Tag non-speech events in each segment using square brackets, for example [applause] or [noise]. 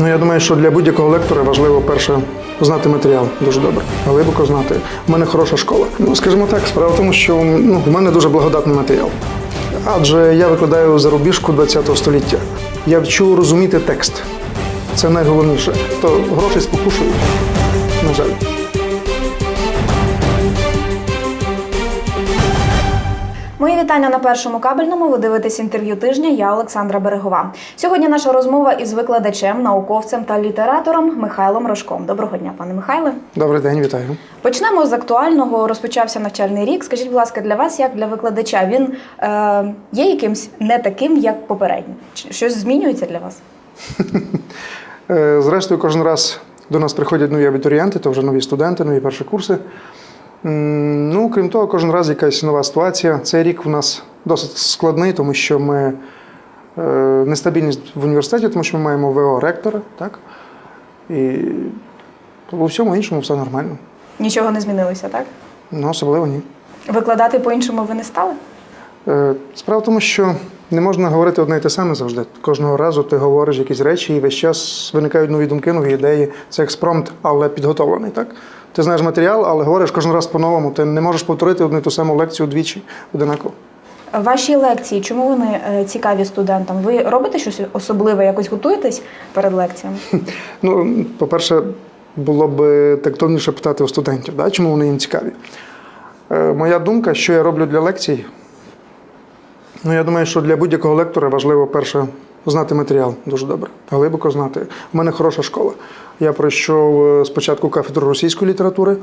Ну, я думаю, що для будь-якого лектора важливо перше знати матеріал дуже добре, глибоко знати. У мене хороша школа. Ну, скажімо так, справа в тому, що ну, в мене дуже благодатний матеріал. Адже я викладаю зарубіжку ХХ століття. Я вчу розуміти текст. Це найголовніше. То гроші спокушують. На жаль. Вітання на першому кабельному. Ви дивитесь інтерв'ю тижня. Я Олександра Берегова. Сьогодні наша розмова із викладачем, науковцем та літератором Михайлом Рожком. Доброго дня, пане Михайле. Добрий день, вітаю. Почнемо з актуального. Розпочався навчальний рік. Скажіть, будь ласка, для вас, як для викладача, він е, є якимсь не таким, як попередній? Щось змінюється для вас? [laughs] Е, Зрештою, кожен раз до нас приходять нові абітурієнти, то вже нові студенти, нові перші курси. Ну, крім того, кожен раз якась нова ситуація. Цей рік у нас досить складний, тому що ми е, нестабільність в університеті, тому що ми маємо ВО ректора, так? І у всьому іншому все нормально. Нічого не змінилося, так? Ну, особливо ні. Викладати по-іншому ви не стали? Е, Справа в тому, що не можна говорити одне і те саме завжди. Кожного разу ти говориш якісь речі, і весь час виникають нові думки, нові ідеї. Це експромт, але підготовлений. Так? Ти знаєш матеріал, але говориш кожен раз по-новому. Ти не можеш повторити одну і ту саму лекцію двічі одинаково. Ваші лекції, чому вони е, цікаві студентам? Ви робите щось особливе, якось готуєтесь перед лекціями? [laughs] Ну, по-перше, було б тактовніше питати у студентів, да? чому вони їм цікаві. Е, Моя думка, що я роблю для лекцій. Ну, я думаю, що для будь-якого лектора важливо перше знати матеріал дуже добре, глибоко знати. У мене хороша школа. Я пройшов е, спочатку кафедру російської літератури.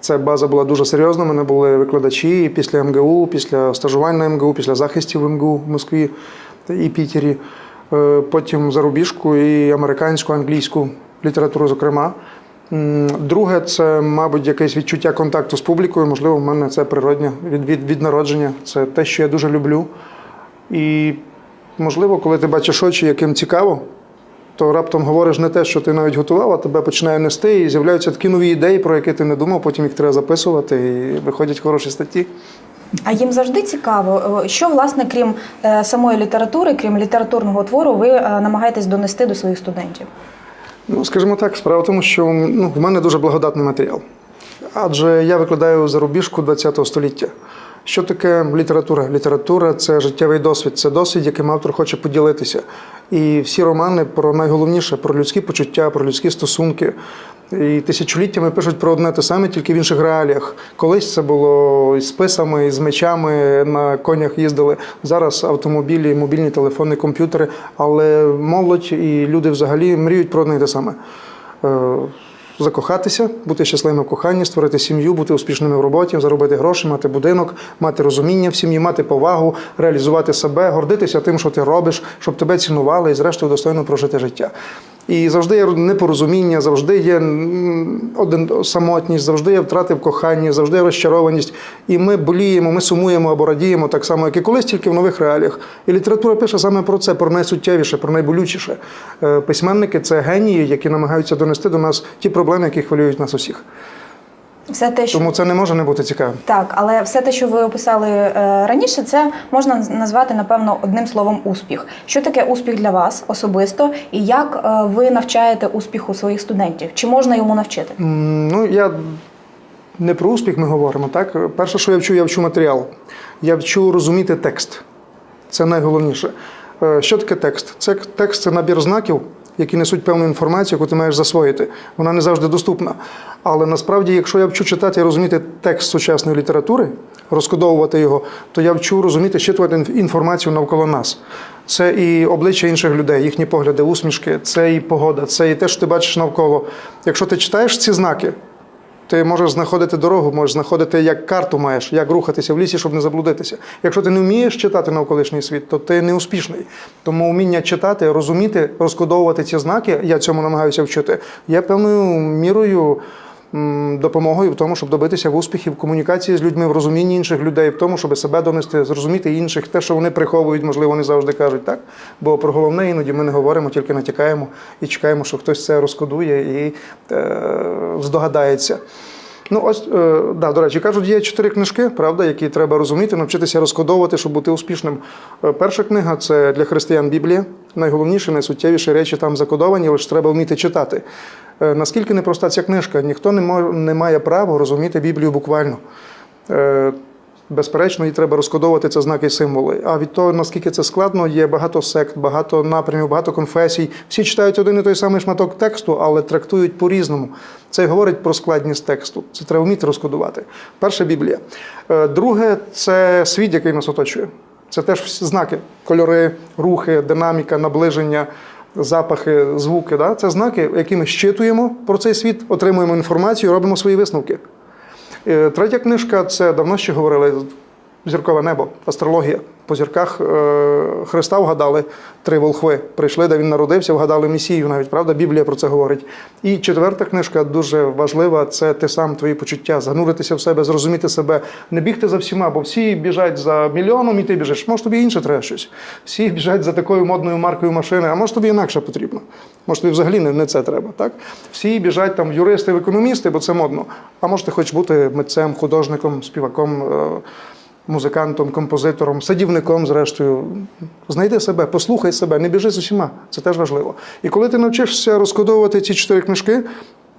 Ця база була дуже серйозна. У мене були викладачі і після МГУ, після стажувань на МГУ, після захистів в МГУ в Москві і Пітері. Е, Потім зарубіжку і американську, англійську літературу, зокрема. Друге, це, мабуть, якесь відчуття контакту з публікою. Можливо, в мене це природнє від, від, від народження. Це те, що я дуже люблю. І, можливо, коли ти бачиш очі, яким цікаво, то раптом говориш не те, що ти навіть готував, а тебе починає нести, і з'являються такі нові ідеї, про які ти не думав, потім їх треба записувати, і виходять хороші статті. А їм завжди цікаво, е, що власне, крім е, самої літератури, крім літературного твору, ви е, намагаєтесь донести до своїх студентів? Ну, скажімо так, справа в тому, що ну, в мене дуже благодатний матеріал. Адже я викладаю зарубіжку ХХ століття. Що таке література? Література це життєвий досвід, це досвід, яким автор хоче поділитися. І всі романи про найголовніше про людські почуття, про людські стосунки. І тисячоліттями пишуть про одне те саме, тільки в інших реаліях. Колись це було із списами, з мечами на конях їздили. Зараз автомобілі, мобільні телефони, комп'ютери. Але молодь і люди взагалі мріють про одне те саме. Закохатися, бути щасливими в коханні, створити сім'ю, бути успішними в роботі, заробити гроші, мати будинок, мати розуміння в сім'ї, мати повагу, реалізувати себе, гордитися тим, що ти робиш, щоб тебе цінували і, зрештою, достойно прожити життя. І завжди є непорозуміння, завжди є один самотність, завжди є втрати в коханні, завжди є розчарованість. І ми боліємо, ми сумуємо або радіємо так само, як і колись, тільки в нових реаліях. І література пише саме про це, про найсуттєвіше, про найболючіше. Е, Письменники це генії, які намагаються донести до нас ті проблеми, які хвилюють нас усіх. Все те, що Тому це не може не бути цікавим. так, але все те, що ви описали е, раніше, це можна назвати напевно одним словом успіх. Що таке успіх для вас особисто, і як е, ви навчаєте успіху своїх студентів? Чи можна йому навчити? М, Ну, я не про успіх ми говоримо. Так? Перше, що я вчу, я вчу матеріал. Я вчу розуміти текст. Це найголовніше. Е, Що таке текст? Це текст це набір знаків, які несуть певну інформацію, яку ти маєш засвоїти. Вона не завжди доступна. Але насправді, якщо я вчу читати і розуміти текст сучасної літератури, розкодовувати його, то я вчу розуміти, щитувати інформацію навколо нас. Це і обличчя інших людей, їхні погляди, усмішки, це і погода, це і те, що ти бачиш навколо. Якщо ти читаєш ці знаки, ти можеш знаходити дорогу, можеш знаходити, як карту маєш, як рухатися в лісі, щоб не заблудитися. Якщо ти не вмієш читати навколишній світ, то ти не успішний. Тому вміння читати, розуміти, розкодовувати ці знаки, я цьому намагаюся вчити, є певною мірою допомогою в тому, щоб добитися в успіхів в комунікації з людьми, в розумінні інших людей, в тому, щоб себе донести, зрозуміти інших, те, що вони приховують, можливо, не завжди кажуть так. Бо про головне іноді ми не говоримо, тільки натякаємо і чекаємо, що хтось це розкодує і е, здогадається. Ну, ось, е, да, до речі, кажуть, є чотири книжки, правда, які треба розуміти, навчитися розкодовувати, щоб бути успішним. Е, Перша книга це для християн Біблія. Найголовніші, найсуттєвіші речі там закодовані, лише треба вміти читати. Е, Наскільки непроста ця книжка, ніхто не, має права розуміти Біблію буквально. Е, Безперечно, її треба розкодовувати це знаки і символи. А від того, наскільки це складно, є багато сект, багато напрямів, багато конфесій. Всі читають один і той самий шматок тексту, але трактують по-різному. Це говорить про складність тексту. Це треба вміти розкодувати. Перше Біблія. Е, Друге це світ, який нас оточує. Це теж знаки, кольори, рухи, динаміка, наближення. Запахи, звуки, да? це знаки, які ми щитуємо про цей світ, отримуємо інформацію, робимо свої висновки. Е, Третя книжка це давно ще говорили зіркове небо, астрологія. По зірках е, Христа вгадали три волхви. Прийшли, де він народився, вгадали Месію, навіть правда, Біблія про це говорить. І четверта книжка дуже важлива це ти сам, твої почуття, зануритися в себе, зрозуміти себе, не бігти за всіма, бо всі біжать за мільйоном, і ти біжиш. Може, тобі інше треба щось. Всі біжать за такою модною маркою машини, а може тобі інакше потрібно. Може, тобі взагалі не, це треба. Так? Всі біжать там юристи, економісти, бо це модно. А може, ти хочеш бути митцем, художником, співаком. Музикантом, композитором, садівником, зрештою. Знайди себе, послухай себе, не біжи з усіма. Це теж важливо. І коли ти навчишся розкодовувати ці чотири книжки,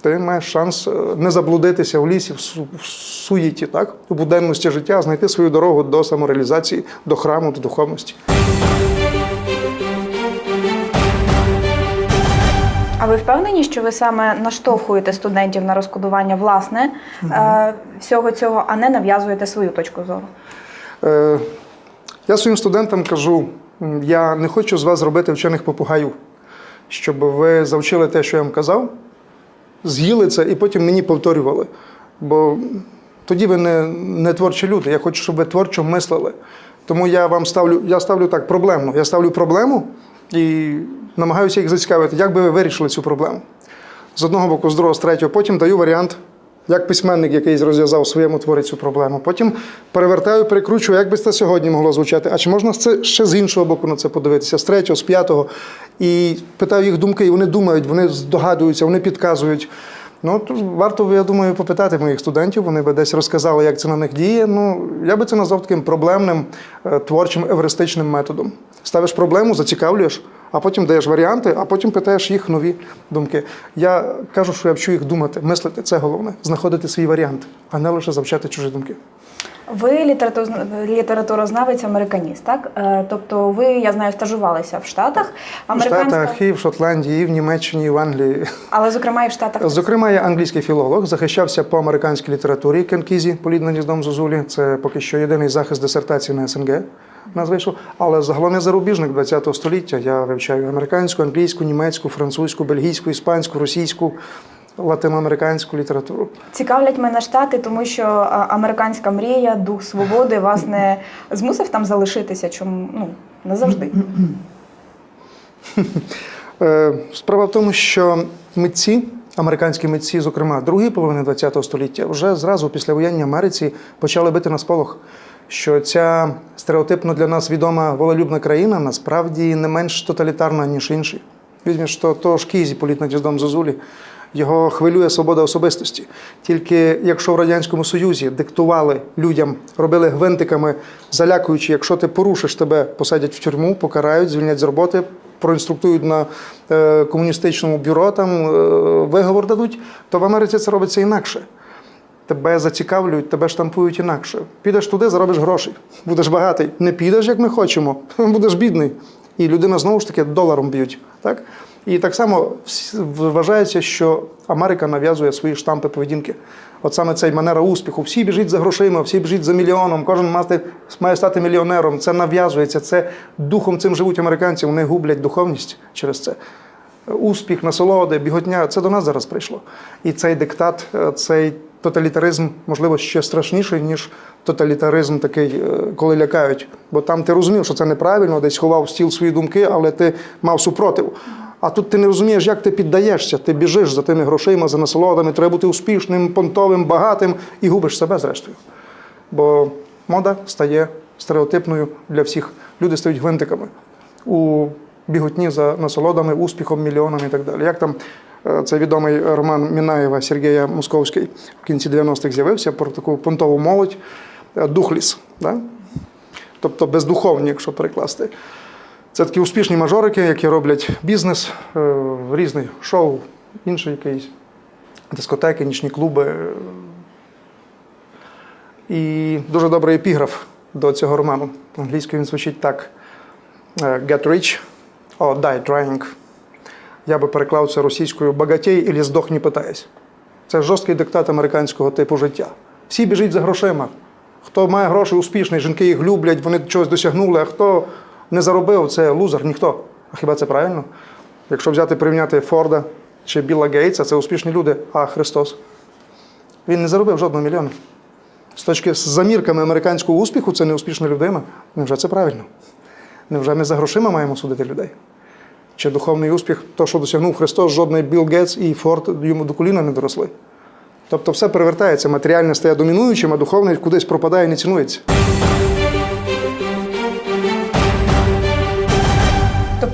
ти маєш шанс е, не заблудитися в лісі, в суєті, так? у буденності життя, знайти свою дорогу до самореалізації, до храму, до духовності. А ви впевнені, що ви саме наштовхуєте студентів на розкодування власне е, всього цього, а не нав'язуєте свою точку зору? Е, Я своїм студентам кажу: я не хочу з вас зробити вчених попугаїв, щоб ви завчили те, що я вам казав, з'їли це і потім мені повторювали. Бо тоді ви не, не творчі люди. Я хочу, щоб ви творчо мислили. Тому я вам ставлю, я ставлю так проблемно. Я ставлю проблему і намагаюся їх зацікавити, як би ви вирішили цю проблему. З одного боку, з другого, з третього. Потім даю варіант, як письменник якийсь розв'язав своєму творі цю проблему. Потім перевертаю, перекручую, як би це сьогодні могло звучати. А чи можна це ще з іншого боку на це подивитися, з третього, з п'ятого. І питаю їх думки, і вони думають, вони здогадуються, вони підказують. Ну, то варто, я думаю, попитати моїх студентів, вони би десь розказали, як це на них діє. Ну, я би це назвав таким проблемним, е, творчим, евристичним методом. Ставиш проблему, зацікавлюєш, а потім даєш варіанти, а потім питаєш їх нові думки. Я кажу, що я вчу їх думати, мислити. Це головне знаходити свій варіант, а не лише завчати чужі думки. Ви літератур- літературознавець американіст, так? Е, Тобто ви, я знаю, стажувалися в Штатах. В Штатах, і в Шотландії, і в Німеччині, і в Англії. але зокрема і в Штатах. Зокрема, я англійський філолог, захищався по американській літературі Кенкізі, полідно гніздом Зозулі. Це поки що єдиний захист дисертації на СНГ. Нас вийшов. Але загалом я зарубіжник ХХ століття. Я вивчаю американську, англійську, німецьку, французьку, бельгійську, іспанську, російську, латиноамериканську літературу. Цікавлять мене штати, тому що американська мрія, дух свободи вас не змусив там залишитися. Чому ну не завжди. Е, Справа в тому, що митці, американські митці, зокрема, другої половини ХХ століття, вже зразу після воєння Америці почали бити на сполох, що ця стереотипно для нас відома волелюбна країна насправді не менш тоталітарна, ніж інші. Візьмеш то, то ж Кізі, політ над гніздом Зозулі. Його хвилює свобода особистості. Тільки якщо в Радянському Союзі диктували людям, робили гвинтиками, залякуючи, якщо ти порушиш, тебе посадять в тюрму, покарають, звільнять з роботи, проінструктують на е, комуністичному бюро, там е, виговор дадуть, то в Америці це робиться інакше. Тебе зацікавлюють, тебе штампують інакше. Підеш туди, заробиш гроші, будеш багатий. Не підеш, як ми хочемо, [laughs] будеш бідний. І людина знову ж таки доларом б'ють. Так? І так само вважається, що Америка нав'язує свої штампи поведінки. От саме цей манера успіху. Всі біжать за грошима, всі біжать за мільйоном, кожен мати- має стати мільйонером. Це нав'язується, це духом цим живуть американці, вони гублять духовність через це. Успіх, насолоди, біготня це до нас зараз прийшло. І цей диктат, е, цей тоталітаризм, можливо, ще страшніший, ніж тоталітаризм такий, е, коли лякають. Бо там ти розумів, що це неправильно, десь ховав в стіл свої думки, але ти мав супротив. А тут ти не розумієш, як ти піддаєшся, ти біжиш за тими грошима, за насолодами, треба бути успішним, понтовим, багатим і губиш себе зрештою. Бо мода стає стереотипною для всіх. Люди стають гвинтиками у біготні за насолодами, успіхом, мільйонами і так далі. Як там Е, Це відомий роман Мінаєва Сергія Московський в кінці 90-х з'явився про таку понтову молодь, е, духліс. Да? Тобто бездуховні, якщо перекласти. Це такі успішні мажорики, які роблять бізнес, е, різні шоу, інші якісь дискотеки, нічні клуби. І дуже добрий епіграф до цього роману. Англійською він звучить так: е, Get rich or die trying. Я би переклав це російською багатій і здох не питаясь. Це жорсткий диктат американського типу життя. Всі біжать за грошима. Хто має гроші, успішний, жінки їх люблять, вони чогось досягнули, а хто не заробив, це лузер, ніхто. А хіба це правильно? Якщо взяти порівняти Форда чи Білла Гейтса, це успішні люди, а Христос. Він не заробив жодного мільйона. З точки з замірками американського успіху, це не успішна людина. Невже це правильно? Невже ми за грошима маємо судити людей? Чи духовний успіх, то, що досягнув Христос, жодний Білл Гетс і Форд йому до коліна не доросли. Тобто все перевертається, матеріальне стає домінуючим, а духовне кудись пропадає і не цінується.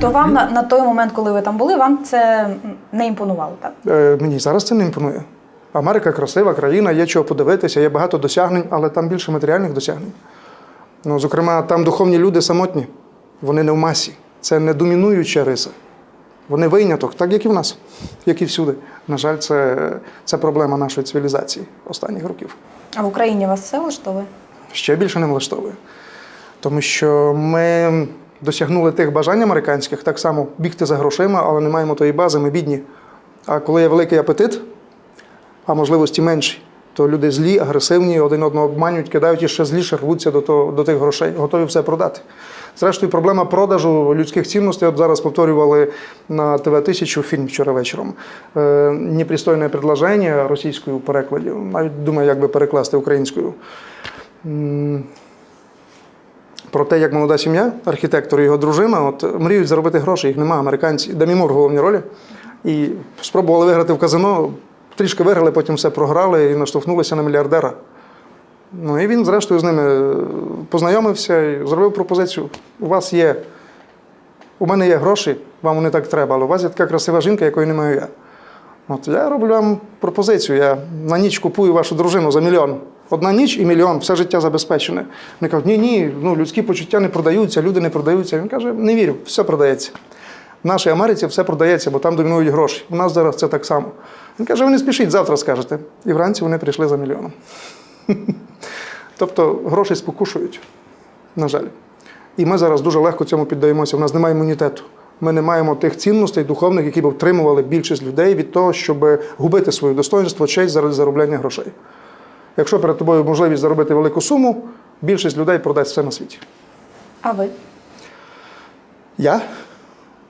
Тобто вам на, на той момент, коли ви там були, вам це не імпонувало, так? Е, мені зараз це не імпонує. Америка красива країна, є чого подивитися, є багато досягнень, але там більше матеріальних досягнень. Ну, зокрема, там духовні люди самотні, вони не в масі. Це не домінуюча риса. Вони виняток, так як і в нас, як і всюди. На жаль, це, це проблема нашої цивілізації останніх років. А в Україні вас все влаштовує? ще більше не влаштовує. Тому що ми досягнули тих бажань американських, так само бігти за грошима, але не маємо тої бази, ми бідні. А коли є великий апетит, а можливості менші, то люди злі, агресивні, один одного обманюють, кидають і ще зліше рвуться до, того, до тих грошей, готові все продати. Зрештою, проблема продажу людських цінностей. От зараз повторювали на ТВ 1000 фільм вчора вечором. Е, Непристойне предложення російською в перекладі. Навіть думаю, як би перекласти українською. Про те, як молода сім'я, архітектор і його дружина, от мріють заробити гроші, їх немає, американці. Демі Мур в головній ролі. І спробували виграти в казино, трішки виграли, потім все програли і наштовхнулися на мільярдера. Ну і він, зрештою, з ними познайомився і зробив пропозицію. У вас є, у мене є гроші, вам вони так треба, але у вас є така красива жінка, якої не маю я. От я роблю вам пропозицію. Я на ніч купую вашу дружину за мільйон. Одна ніч і мільйон, все життя забезпечене. Вони кажуть, ні, ні, ну, людські почуття не продаються, люди не продаються. Він каже, не вірю, все продається. В нашій Америці все продається, бо там домінують гроші. У нас зараз це так само. Він каже, ви не спішіть, завтра скажете. І вранці вони прийшли за мільйоном. [laughs] Тобто гроші спокушують, на жаль. І ми зараз дуже легко цьому піддаємося. У нас немає імунітету. Ми не маємо тих цінностей духовних, які б втримували більшість людей від того, щоб губити своє достоинство, честь заради заробляння грошей. Якщо перед тобою можливість заробити велику суму, більшість людей продасть все на світі. А ви? Я?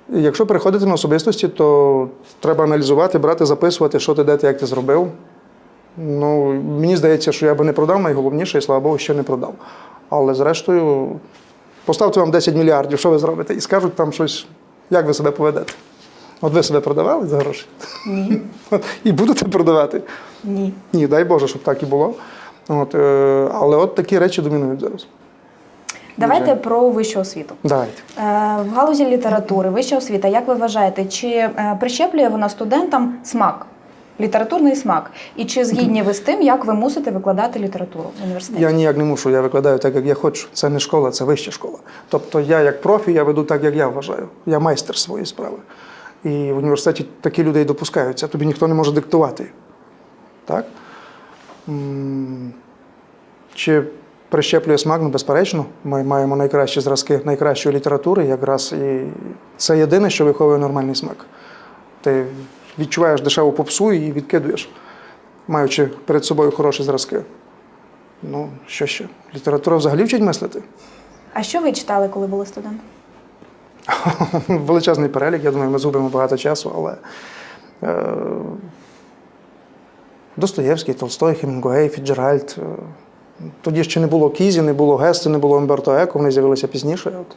Якщо переходити на особистості, то треба аналізувати, брати, записувати, що ти де ти, як ти зробив. Ну, мені здається, що я би не продав найголовніше, і слава Богу, ще не продав. Але зрештою, поставте вам 10 мільярдів, що ви зробите? І скажуть там щось, як ви себе поведете. От ви себе продавали за гроші? Ні. [laughs] І будете продавати? Ні. Ні, дай Боже, щоб так і було. От, е, але от такі речі домінують зараз. Давайте про вищу освіту. Давайте. Е, В галузі літератури, вища освіта, як ви вважаєте, чи е, прищеплює вона студентам смак, літературний смак? І чи згідні ви з тим, як ви мусите викладати літературу в університеті? Я ніяк не мушу, я викладаю так, як я хочу. Це не школа, це вища школа. Тобто я як профі, я веду так, як я вважаю. Я майстер своєї справи. І в університеті такі людей допускаються. Тобі ніхто не може диктувати. Так? Чи прищеплює смак? Ну, безперечно. Ми маємо найкращі зразки найкращої літератури, якраз і це єдине, що виховує нормальний смак. Ти відчуваєш дешеву попсу і відкидуєш, маючи перед собою хороші зразки. Ну, що ще? Література взагалі вчить мислити. А що ви читали, коли були студентом? [laughs] Величезний перелік, я думаю, ми згубимо багато часу, але е, Достоєвський, Толстой, Хемінгуей, Фіджеральд. Е, тоді ще не було Кізі, не було Гести, не було Умберто Еко, вони з'явилися пізніше. От.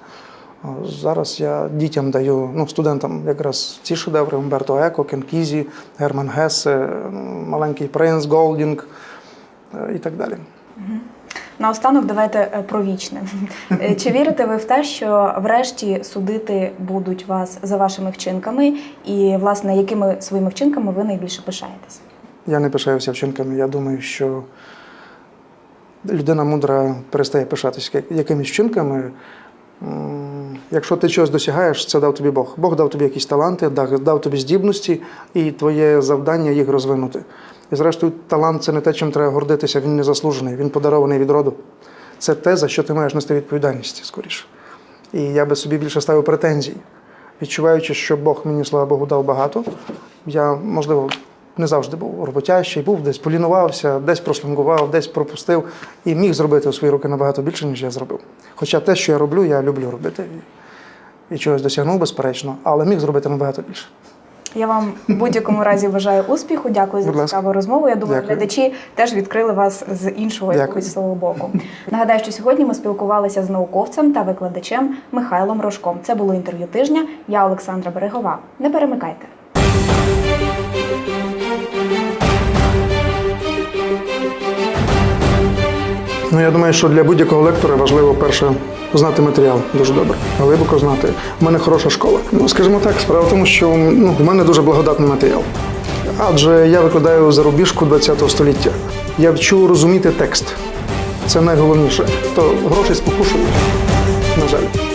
Зараз я дітям даю, ну, студентам якраз ці шедеври Умберто Еко, Кен Кізі, Герман Гесе, Маленький принц, Голдінг е, і так далі. Наостанок давайте е, про вічне. Е, Чи вірите ви в те, що врешті судити будуть вас за вашими вчинками, і власне якими своїми вчинками ви найбільше пишаєтесь? Я не пишаюся вчинками. Я думаю, що людина мудра перестає пишатися якимись вчинками. Якщо ти чогось досягаєш, це дав тобі Бог. Бог дав тобі якісь таланти, дав тобі здібності, і твоє завдання їх розвинути. І зрештою, талант це не те, чим треба гордитися, він не заслужений, він подарований від роду. Це те, за що ти маєш нести відповідальність скоріше. І я би собі більше ставив претензій, відчуваючи, що Бог мені, слава Богу, дав багато. Я, можливо, не завжди був роботящий, був десь полінувався, десь прошлангував, десь пропустив і міг зробити у свої руки набагато більше, ніж я зробив. Хоча те, що я роблю, я люблю робити і, і чогось досягнув, безперечно, але міг зробити набагато більше. Я вам в будь-якому разі бажаю успіху. Дякую за цікаву розмову. Я думаю, Дякую. глядачі теж відкрили вас з іншого якогось свого боку. Нагадаю, що сьогодні ми спілкувалися з науковцем та викладачем Михайлом Рожком. Це було інтерв'ю тижня. Я Олександра Берегова. Не перемикайте. Ну, я думаю, що для будь-якого лектора важливо перше знати матеріал дуже добре, глибоко знати. У мене хороша школа. Ну, скажімо так, справа в тому, що ну, в мене дуже благодатний матеріал. Адже я викладаю зарубіжку ХХ століття. Я вчу розуміти текст. Це найголовніше. То гроші спокушують, на жаль.